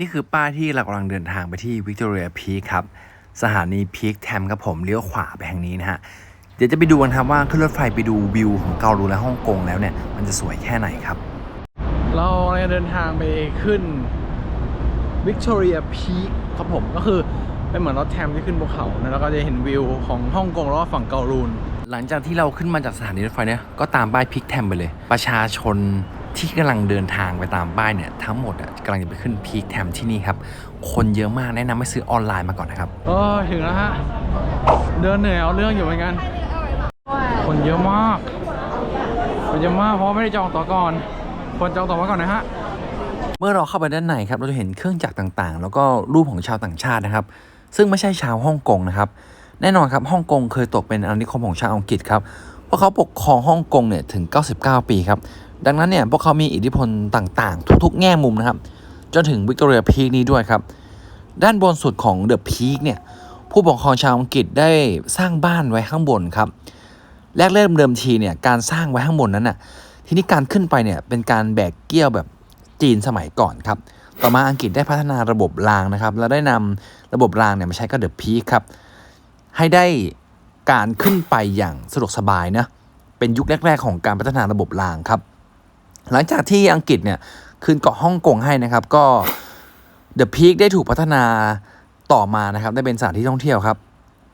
นี่คือป้ายที่เรากำลังเดินทางไปที่วิกตอเรียพีคครับ สถานีพีคแทมครับผมเลี้ยวขวาไปทางนี้นะฮะ เดี๋ยวจะไปดูกันครับว่าขึ้นรถไฟไปดูวิวของเกาหลีและฮ่องกงแล้วเนี่ย มันจะสวยแค่ไหนครับ เราจะเดินทางไปขึ้น Victoria Peak ครับผมก็คือเป็นเหมือนรถแทมที่ขึ้นภูเขานะแล้วก็จะเห็นวิวของฮ่องกงแล้วก็ฝั่งเกาลูนหลังจากที่เราขึ้นมาจากสถานีรถไฟเนี่ยก็ตามป้ายพิกแทมไปเลย ประชาชน ที่กำลังเดินทางไปตามป้ายเนี่ยทั้งหมดอะกำลังจะไปขึ้นพีคแทมที่นี่ครับ คนเยอะมากแนะนำให้ซื้อออนไลน์มาก่อนนะครับโอ้ยถึงแล้วฮะ เดินเหนื่อยเอาเรื่องอยู่เหมือนกัน คนเยอะมาก คนเยอะมากเพราะไม่ได้จองตั๋วก่อนควรจองตั๋วไว้ก่อนนะฮะเมื่อเราเข้าไปด้านในครับเราจะเห็นเครื่องจักรต่างๆ แล้วก็รูปของชาวต่างชาตินะครับ ซึ่งไม่ใช่ชาวฮ่องกงนะครับ แน่นอนครับฮ่องกงเคยตกเป็นอาณานิคมของชาวอังกฤษครับเพราะเขาปกครองฮ่องกงเนี่ยถึง 99 ปีครับ ดังนั้นเนี่ยพวกเขามีอิทธิพลต่างๆ ทุกๆ แง่มุมนะครับ จนถึงวิกตอเรียพีคนี้ด้วยครับ ด้านบนสุดของเดอะพีคเนี่ยผู้ปกครองชาวอังกฤษได้สร้างบ้านไว้ข้างบนครับ แรกเริ่มเดิมทีเนี่ยการสร้างไว้ข้างบนนั้นน่ะทีนี้การขึ้นไปเนี่ยเป็นการแบกเกี้ยวแบบจีนสมัยก่อนครับ ต่อมาอังกฤษได้พัฒนาระบบรางนะครับ แล้วได้นำระบบรางเนี่ยมาใช้กับเดอะพีคครับ ให้ได้การขึ้นไปอย่างสะดวกสบายนะ เป็นยุคแรก ๆ ของการพัฒนาระบบรางครับ หลังจากที่อังกฤษเนี่ยคืนเกาะฮ่องกงให้นะครับ ก็เดอะพีคได้ถูกพัฒนาต่อมานะครับ ได้เป็นสถานที่ท่องเที่ยวครับ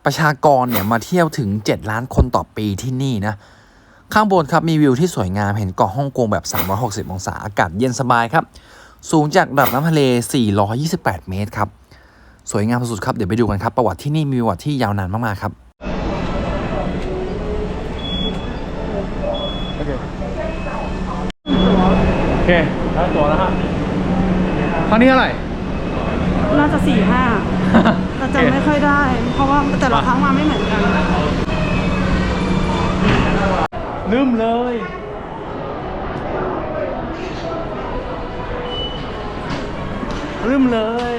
ประชากรเนี่ยมาเที่ยวถึง 7 ล้านคนต่อปีที่นี่นะข้างบนครับมีวิวที่สวยงามเห็นเกาะฮ่องกงแบบ 360 องศาอากาศเย็นสบายครับ สูงจากระดับน้ำทะเล 428 เมตรครับ สวยงามสุดๆครับ เดี๋ยวไปดูกันครับ ประวัติที่นี่มีประวัติที่ยาวนานมากๆครับ โอเค โอ เคได้ตั๋วแล้วฮะครั้งนี้เท่าไหร่ น่าจะสี่ห้าแต่จำไม่ค่อยได้ เพราะว่าแต่ละครั้งมาไม่เหมือนกันลืมเลยลืมเลย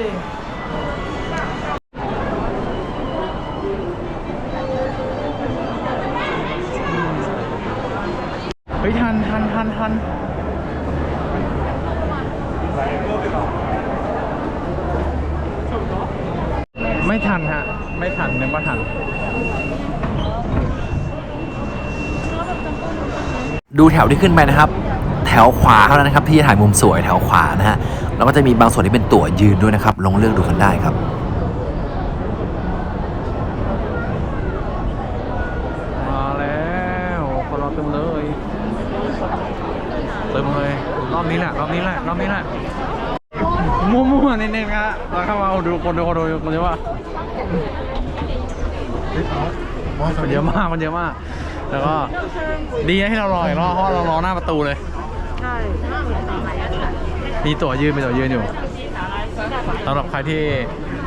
เฮ้ยทันทันทันทัน ไม่ทันฮะ ไม่ทันเนี่ยว่าทัน ดูแถวที่ขึ้นไปนะครับ แถวขวาเท่านั้นนะครับ ที่จะถ่ายมุมสวยแถวขวานะฮะ แล้วก็จะมีบางส่วนที่เป็นตั๋วยืนด้วยนะครับ ลองเลือกดูกันได้ครับ มาแล้วคนเราเต็มเลยเต็มเลย รอบนี้แหละ รอบนี้แหละ รอบนี้แหละ มั่วๆเน้นๆครับเราเข้ามาดู คนดูคนดูคนเยอะมากคนเยอะมากคนเยอะมาก แล้วก็ดีนะที่เรารออีกรอบเพราะเรารอหน้าประตูเลยใช่มีตั๋วยืนมีตั๋วยืนอยู่สำหรับใครที่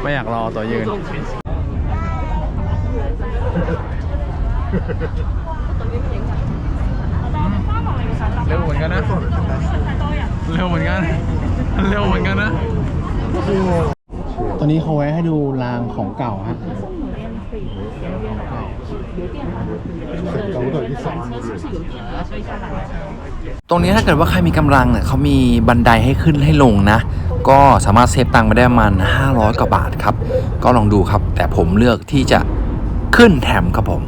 ไม่อยากรอตั๋วยืนเร็วเหมือนกันนะ เร็วเหมือนกัน เร็วเหมือนกันนะ ตอนนี้เขาไว้ให้ดูรางของเก่าฮะตรงนี้ถ้าเกิดว่าใครมีกำลังเนี่ยเขามีบันไดให้ขึ้นให้ลงนะ ก็สามารถเซฟตังค์ไปได้ประมาณ 500 กว่าบาทครับ ก็ลองดูครับ แต่ผมเลือกที่จะขึ้นแถมครับผม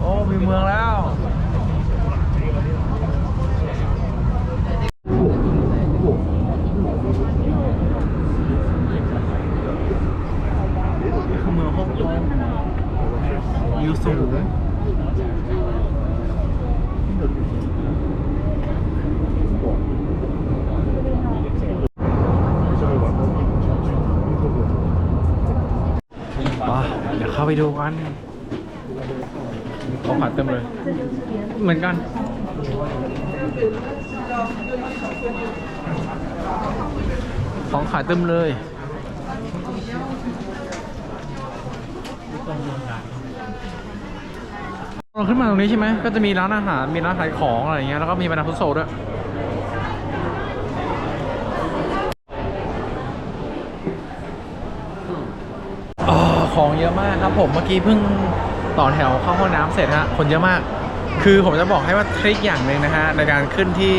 โอ้มีเมืองแล้วนี่คือเมืองฮ่องกงวิวสูง เดี๋ยวเข้าไปดูกันของขายเต็มเลย เหมือนกัน ของขายเต็มเลย เราขึ้นมาตรงนี้ใช่ไหม ก็จะมีร้านอาหาร มีร้านขายของอะไรอย่างเงี้ย แล้วก็มีบรรดาฟุตโซด้วย ของเยอะมากครับผมเมื่อกี้เพิ่งต่อแถวเข้าห้องน้ำเสร็จฮะคนเยอะมาก คือผมจะบอกให้ว่าทริคอย่างหนึ่งนะฮะในการขึ้นที่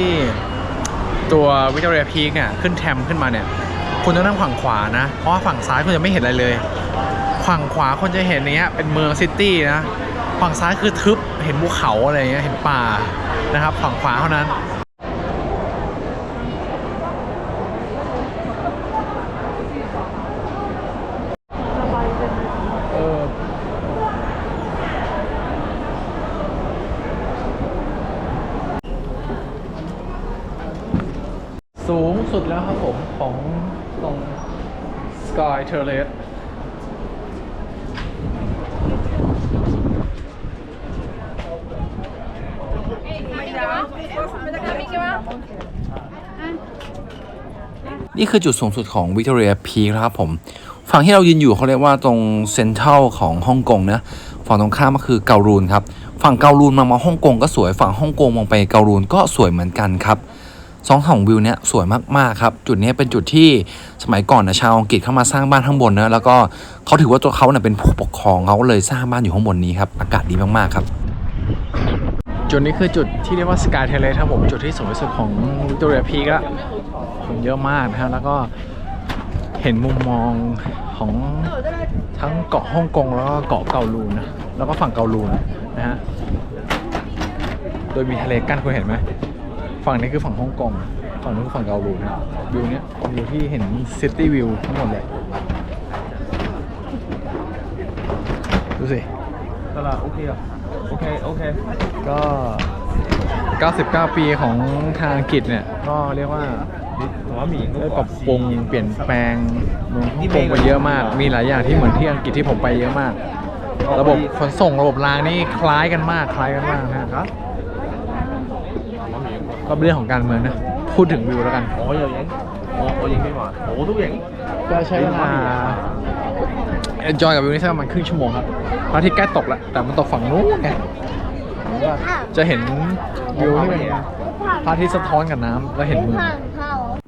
ตัววิกตอเรียพีกเนี่ยขึ้นแทมขึ้นมาเนี่ย คุณต้องนั่งฝั่งขวานะ เพราะว่าฝั่งซ้ายคุณจะไม่เห็นอะไรเลยฝั่งขวาคุณจะเห็นเนี้ยเป็นเมืองซิตี้นะฝั่งซ้ายคือทึบเห็นภูเขาอะไรเงี้ยเห็นป่านะครับฝั่งขวาเท่านั้น สูงสุดแล้วครับผมของตรง Sky Terrace นี่คือจุดสูงสุดของวิกตอเรียพีครับผม ฝั่งที่เรายืนอยู่เขาเรียกว่าตรงเซ็นทรัลของฮ่องกงนะฝั่งตรงข้ามก็คือเการูนครับ ฝั่งเการูนมองมาฮ่องกงก็สวย ฝั่งฮ่องกงมองไปเการูนก็สวยเหมือนกันครับ สองของวิวเนี้ยสวยมากๆครับ จุดนี้เป็นจุดที่สมัยก่อนนะชาวอังกฤษเข้ามาสร้างบ้านข้างบนนะแล้วก็เขาถือว่าตัวเขาเนี่ยเป็นผู้ปกครองเขาเลยสร้างบ้านอยู่ข้างบนนี้ครับอากาศดีมากๆครับ จุดนี้คือจุดที่เรียกว่า Sky Terrace ครับผมจุดที่สูงที่สุดของ Victoria Peak ละคนเยอะมากนะครับแล้วก็เห็นมุมมองของทั้งเกาะฮ่องกงแล้วก็เกาะเกาลูนนะแล้วก็ฝั่งเกาลูนนะฮะโดยมีทะเลกั้นคุณเห็นไหม ฝั่งนี้คือฝั่งฮ่องกง ฝั่งนู้นคือฝั่งเกาหลีนวิวเนี้ยวิวที่เห็นซิตี้วิวทั้งหมดเลยดูสิ ตลาดโอเคอะโอเค โอเค ก็ 99 ปีของทางอังกฤษเนี่ย ก็เรียกว่าได้ปรับปรุงเปลี่ยนแปลงเมืองฮ่องกงไปเยอะมาก มีหลายอย่างที่เหมือนที่อังกฤษที่ผมไปเยอะมาก ระบบขนส่งระบบรางนี่คล้ายกันมาก คล้ายกันมากนะครับ ก็เรื่องของการเมืองนะ พูดถึงวิวแล้วกันอ๋อเยอะแยะอ๋อเยอะแยะไม่หมดโอ้ทุกอย่างก็ใช้เวลาเอนจอยกับวิวนี่สักประมาณครึ่งชั่วโมงครับพระอาทิตย์ใกล้ตกแล้วแต่มันตกฝั่งนู้นไงจะเห็นวิวที่เป็น พระอาทิตย์สะท้อนกับน้ำแล้วเห็นเมือง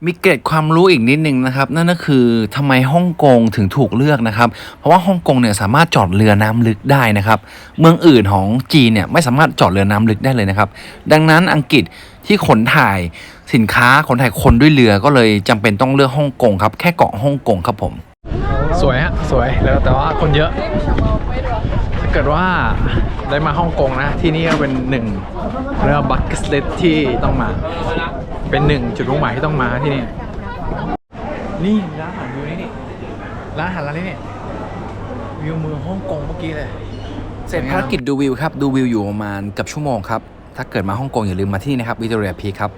มีเกร็ดความรู้อีกนิดนึงนะครับ นั่นก็คือทำไมฮ่องกงถึงถูกเลือกนะครับ เพราะว่าฮ่องกงเนี่ยสามารถจอดเรือน้ำลึกได้นะครับ เมืองอื่นของจีนเนี่ยไม่สามารถจอดเรือน้ำลึกได้เลยนะครับ ดังนั้นอังกฤษที่ขนถ่ายสินค้าขนถ่ายคนด้วยเรือก็เลยจำเป็นต้องเลือกฮ่องกงครับแค่เกาะฮ่องกงครับผม สวยฮะ สวยแล้วแต่ว่าคนเยอะถ้า เกิดว่าได้มาฮ่องกงนะ ที่นี่ก็เป็นหนึ่งเรียกว่าบัคเก็ตลิสที่ต้องมา เป็นหนึ่งจุดมุ่งหมายที่ต้องมาที่นี่นี่ร้านอาหารวิวนี่นี่ร้านอาหารร้านนี้นี่วิวเมืองฮ่องกงเมื่อกี้เลยเสร็จภารกิจดูวิวครับ ดูวิวอยู่ประมาณกับชั่วโมงครับ ถ้าเกิดมาฮ่องกงอย่าลืมมาที่นี่นะครับวิ c ตอเรียพีครับ